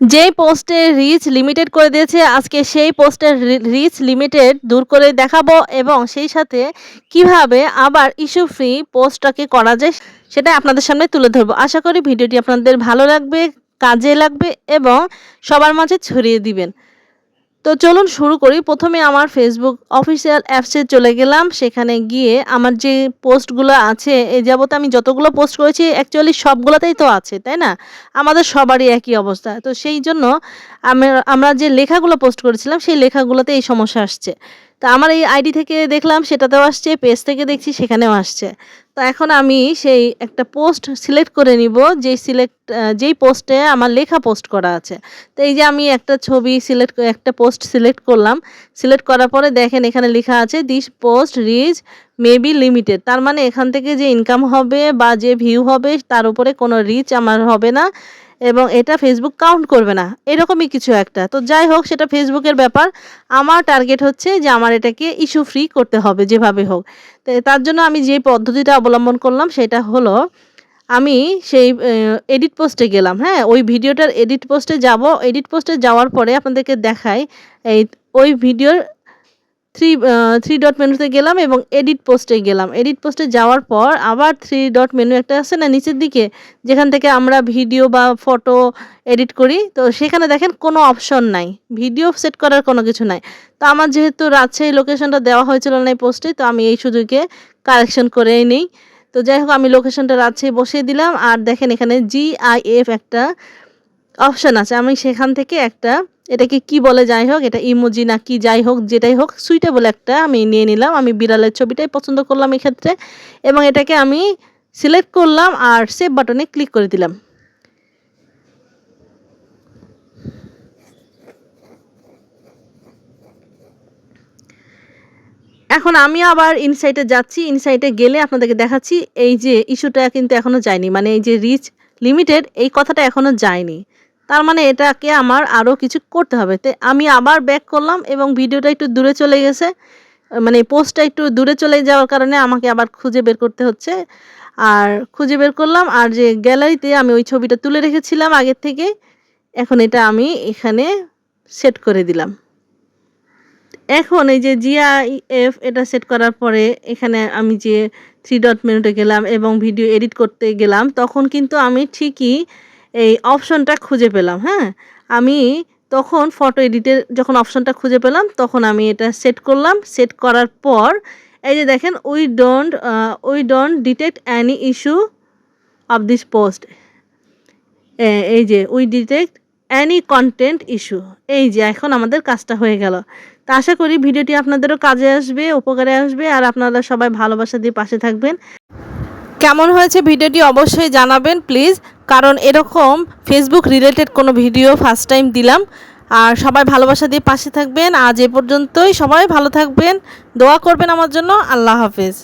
যেই পোস্টের rich limited করে দিয়েছে, আজকে সেই পোস্টের রিচ লিমিটেড দূর করে দেখাবো এবং সেই সাথে কীভাবে আবার ইস্যু ফ্রি পোস্টটাকে করা যায় সেটা আপনাদের সামনে তুলে ধরবো। আশা করি ভিডিওটি আপনাদের ভালো লাগবে, কাজে লাগবে এবং সবার মাঝে ছড়িয়ে দিবেন। তো চলুন শুরু করি। প্রথমে আমার ফেসবুক অফিসিয়াল অ্যাপসে চলে গেলাম। সেখানে গিয়ে আমার যে পোস্টগুলো আছে এই যাবতে আমি যতগুলো পোস্ট করেছি অ্যাকচুয়ালি সবগুলোতেই তো আছে, তাই না? আমাদের সবারই একই অবস্থা। তো সেই জন্য আমরা যে লেখাগুলো পোস্ট করেছিলাম, সেই লেখাগুলোতে এই সমস্যা আসছে। তো আমার এই আইডি থেকে দেখলাম, সেটাতেও আসছে, পেজ থেকে দেখছি, সেখানেও আসছে। তো এখন আমি সেই একটা পোস্ট সিলেক্ট করে নিব, যেই সিলেক্ট যেই পোস্টে আমার লেখা পোস্ট করা আছে। তো এই যে আমি একটা ছবি সিলেক্ট একটা পোস্ট সিলেক্ট করলাম। সিলেক্ট করার পরে দেখেন এখানে লেখা আছে this post reach may be limited তার মানে এখান থেকে যে ইনকাম হবে বা যে ভিউ হবে, তার উপরে কোনো রিচ আমার হবে না। এবং এটা ফেসবুক কাউন্ট করবে না। এরকমই কিছু একটা। তো যাই হোক, সেটা ফেসবুকের ব্যাপার। আমার টার্গেট হচ্ছে যে আমার এটাকে ইস্যু ফ্রি করতে হবে, যেভাবে হোক। তো তার জন্য আমি যে পদ্ধতিটা অবলম্বন করলাম, সেটা হলো আমি সেই এডিট পোস্টে গেলাম। হ্যাঁ ওই ভিডিওটার এডিট পোস্টে যাব। এডিট পোস্টে যাওয়ার পরে আপনাদেরকে দেখাই, এই, ওই ভিডিওর থ্রি থ্রি ডট মেনুতে গেলাম এবং এডিট পোস্টে গেলাম। এডিট পোস্টে যাওয়ার পর আবার থ্রি ডট মেনু একটা আছে না, নিচের দিকে, যেখান থেকে আমরা ভিডিও বা ফটো এডিট করি। তো সেখানে দেখেন কোনো অপশন নাই। ভিডিও সেট করার কোনো কিছু নাই। তো আমার যেহেতু রাজশাহী লোকেশনটা দেওয়া হয়েছিল না এই পোস্টে তো আমি এই সুযোগে কারেকশন করেই নিই। তো যাই হোক, আমি লোকেশনটা রাজশাহী বসিয়ে দিলাম। আর দেখেন এখানে জিআইএফ একটা অপশান আছে। আমি সেখান থেকে একটা এটাকে কি বলে যাই হোক, এটা ইমোজি না কি যাই হোক, যেটাই হোক সুইটেবল একটা আমি নিয়ে নিলাম। আমি বিড়ালের ছবিটাই পছন্দ করলাম এক্ষেত্রে। এবং এটাকে আমি সিলেক্ট করলাম আর সেভ বাটনে ক্লিক করে দিলাম। এখন আমি আবার ইনসাইটে যাচ্ছি। ইনসাইটে গেলে আপনাদেরকে দেখাচ্ছি, এই যে ইস্যুটা কিন্তু এখনও যায়নি। মানে এই যে রিচ লিমিটেড এই কথাটা এখনও যায়নি। তার মানে এটাকে আমার আরও কিছু করতে হবে। তো আমি আবার ব্যাক করলাম এবং ভিডিওটা একটু দূরে চলে গেছে। মানে পোস্টটা একটু দূরে চলে যাওয়ার কারণে আমাকে আবার খুঁজে বের করতে হচ্ছে। আর খুঁজে বের করলাম আর যে গ্যালারিতে আমি ওই ছবিটা তুলে রেখেছিলাম আগের থেকে, এখন এটা আমি এখানে সেট করে দিলাম। এখন এই যে জিআইএফ এটা সেট করার পরে এখানে আমি যে থ্রি ডট মেনুতে গেলাম এবং ভিডিও এডিট করতে গেলাম, তখন কিন্তু আমি ঠিকই এই অপশনটা খুঁজে পেলাম হ্যাঁ? আমি তখন ফটো এডিটের যখন অপশনটা খুঁজে পেলাম, তখন আমি এটা সেট করলাম। সেট করার পর, এই যে দেখেন we don't we don't detect any issue of this post এই যে we detect any content issue এই যে, এখন আমাদের কাজটা হয়ে গেল। তা আশা করি ভিডিওটি আপনাদেরও কাজে আসবে, উপকারে আসবে, আর আপনারা সবাই ভালোবাসা দিয়ে পাশে থাকবেন। কেমন হয়েছে ভিডিওটি অবশ্যই জানাবেন প্লিজ কারণ এরকম ফেসবুক রিলেটেড কোনো ভিডিও ফার্স্ট টাইম দিলাম। আর সবাই ভালোবাসা দিয়ে পাশে থাকবেন। আজ এ পর্যন্তই। সবাই ভালো থাকবেন। দোয়া করবেন আমার জন্য। আল্লাহ হাফেজ।